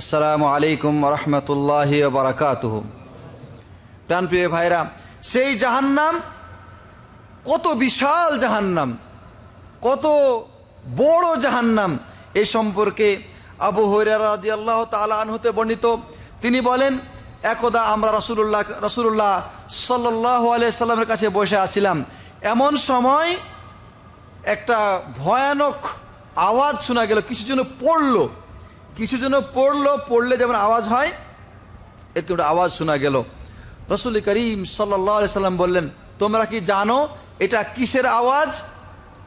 আসসালামু আলাইকুম রহমতুল্লাহ বারাকাতুহ। প্রাণপ্রিয় ভাইরা, সেই জাহান্নাম কত বিশাল জাহান্নাম, কত বড় জাহান্নাম এই সম্পর্কে আবু হইরাদি আল্লাহ তালা আনহতে বর্ণিত। তিনি বলেন, একদা আমরা রাসুল্লাহ রাসুল্লাহ সাল্লাহ সাল্লামের কাছে বসে আছিলাম। এমন সময় একটা ভয়ানক আওয়াজ শোনা গেল, কিছু যেন পড়ল। কিছু যেন পড়ল, পড়লে যেমন আওয়াজ হয় এরকম একটা আওয়াজ শোনা গেল। রসুল করিম সাল্লাহ সাল্লাম বললেন, তোমরা কি জানো এটা কিসের আওয়াজ?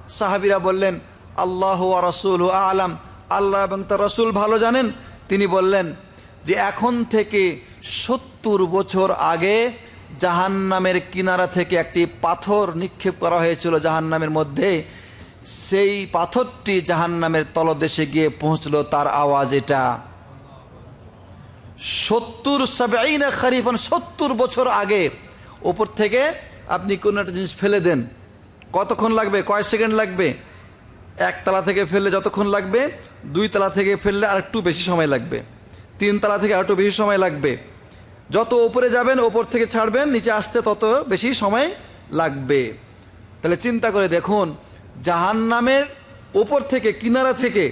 সাহাবিরা বললেন, আল্লাহ রসুল আলাম। আল্লাহ এবং তার রসুল ভালো জানেন। তিনি বললেন যে, এখন থেকে সত্তর বছর আগে জাহান্নামের কিনারা থেকে একটি পাথর নিক্ষেপ করা হয়েছিল জাহান্নামের মধ্যে। সেই পাথরটি জাহান্নামের তলদেশে গিয়ে পৌঁছলো, তার আওয়াজ এটা। সত্তর খারিফান সত্তর বছর আগে। ওপর থেকে আপনি কোনো একটা জিনিস ফেলে দেন। কতক্ষণ লাগবে? কয় সেকেন্ড লাগবে? একতলা থেকে ফেললে যতক্ষণ লাগবে, দুই তলা থেকে ফেললে আর একটু বেশি সময় লাগবে। তিন তলা থেকে আর একটু বেশি সময় লাগবে। যত ওপরে যাবেন, ওপর থেকে ছাড়বেন, নিচে আসতে তত বেশি সময় লাগবে। তাহলে চিন্তা করে দেখুন জাহান্নামের ওপর থেকে, কিনারা থেকে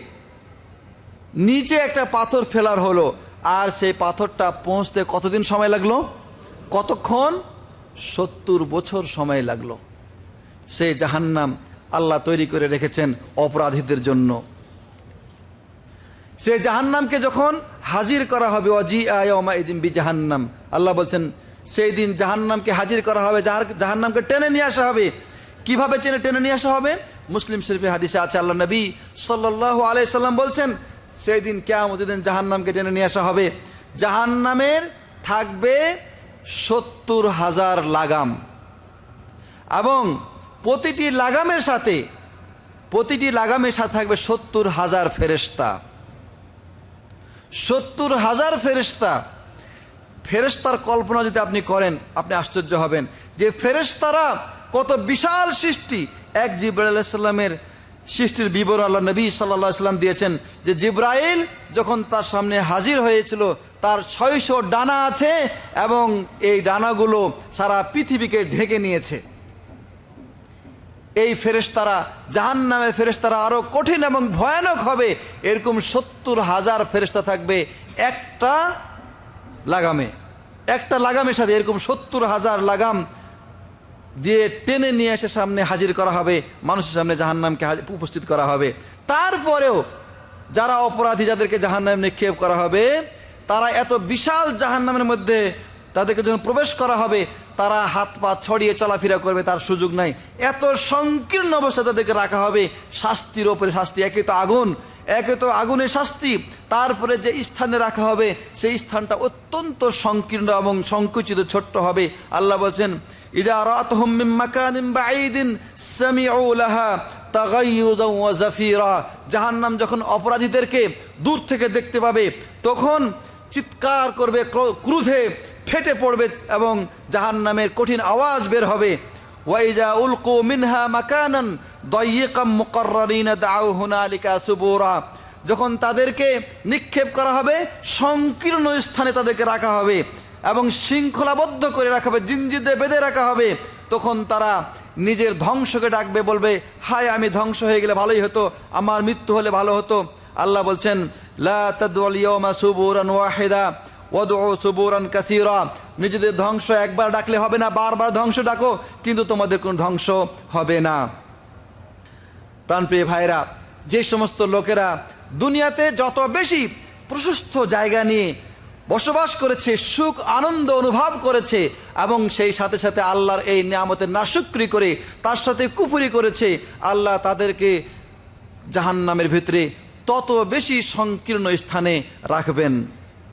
নিচে একটা পাথর ফেলার হলো। আর সেই পাথরটা পৌঁছতে কতদিন সময় লাগল? কতক্ষণ? সত্তর বছর সময় লাগল। সেই জাহান্নাম আল্লাহ তৈরি করে রেখেছেন অপরাধীদের জন্য। সেই জাহান্নামকে যখন হাজির করা হবে অজি আয়মা ইদিন বি জাহান্নাম আল্লাহ বলছেন, সেই দিন জাহান্নামকে হাজির করা হবে জাহান্নামকে টেনে নিয়ে আসা হবে। কীভাবে চেনে টেনে নিয়ে আসা হবে? মুসলিম শরীফে হাদিসে আছে আল্লাহ নবী সাল্লাহ আলাইসাল্লাম বলছেন, সেই দিন কেয়ামত দিন জাহান্নামকে টেনে নিয়ে আসা হবে। জাহান্নামের থাকবে সত্তর হাজার লাগাম। এবং প্রতিটি লাগামের সাথে, প্রতিটি লাগামের সাথে থাকবে সত্তর হাজার ফেরেস্তা সত্তর হাজার ফেরেস্তা ফেরেস্তার কল্পনা যদি আপনি করেন, আপনি আশ্চর্য হবেন যে ফেরেস্তারা কত বিশাল সৃষ্টি। এক জিব্রাইল আলাইসাল্লামের সৃষ্টির বিবরণ আল্লাহ নবী সাল্লাহ সাল্লাম দিয়েছেন যে জিব্রাইল যখন তার সামনে হাজির হয়েছিল, তার ছয়শো ডানা আছে এবং এই ডানাগুলো সারা পৃথিবীকে ঢেকে নিয়েছে। এই ফেরেশতারা জাহান নামের ফেরেশতারা আরও কঠিন এবং ভয়ানক হবে। এরকম সত্তর হাজার ফেরেশতা থাকবে একটা লাগামে। একটা লাগামের সাথে এরকম সত্তর হাজার লাগাম দিয়ে টেনে নিয়ে এসে সামনে হাজির করা হবে, মানুষের সামনে জাহান্নামকে উপস্থিত করা হবে। তারপরেও যারা অপরাধী যাদেরকে জাহান্নাম নিক্ষেপ করা হবে, তারা এত বিশাল জাহান্নামের মধ্যে তাদেরকে যখন প্রবেশ করা হবে, তারা হাত পা ছড়িয়ে চলাফেরা করবে, তার সুযোগ নাই। এত সংকীর্ণ অবস্থা তাদেরকে রাখা হবে, শাস্তির ওপরে শাস্তি, একে তো আগুন। একে তো আগুনের শাস্তি, তারপরে যে স্থানে রাখা হবে, সেই স্থানটা অত্যন্ত সংকীর্ণ এবং সংকুচিত ছোট্ট হবে। আল্লাহ বলছেন ইজা রাত হুমিম মাকানিম জাফিরা। জাহান্নাম যখন অপরাধীদেরকে দূর থেকে দেখতে পাবে, তখন চিৎকার করবে ক্রোধে ফেটে পড়বে এবং জাহান্নামের কঠিন আওয়াজ বের হবে। ওয়াইজা উলকু মিনহা মাকানান দয়িকাম মুকাররিনা দাউ হুনালিকা সুবুরা যখন তাদেরকে নিক্ষেপ করা হবে, সংকীর্ণ স্থানে তাদেরকে রাখা হবে এবং শৃঙ্খলাবদ্ধ করে রাখা হবে জিঞ্জিদে বেঁধে রাখা হবে, তখন তারা নিজের ধ্বংসকে ডাকবে, বলবে, হায়, আমি ধ্বংস হয়ে গেলে ভালোই হতো, আমার মৃত্যু হলে ভালো হতো। আল্লাহ বলছেন, লা সুবুরান ওয়াহিদা। কাসিরা। নিজেদের ধ্বংস একবার ডাকলে হবে না, বারবার ধ্বংস ডাকো, কিন্তু তোমাদের কোনো ধ্বংস হবে না। প্রাণপ্রিয় ভাইরা যে সমস্ত লোকেরা দুনিয়াতে যত বেশি প্রশস্ত জায়গা নিয়ে বসবাস করেছে, সুখ, আনন্দ অনুভব করেছে, এবং সেই সাথে সাথে আল্লাহর এই নিয়ামতের নাশুক্রি করে, তার সাথে কুফুরি করেছে, আল্লাহ তাদেরকে জাহান্নামের ভিতরে তত বেশি সংকীর্ণ স্থানে রাখবেন।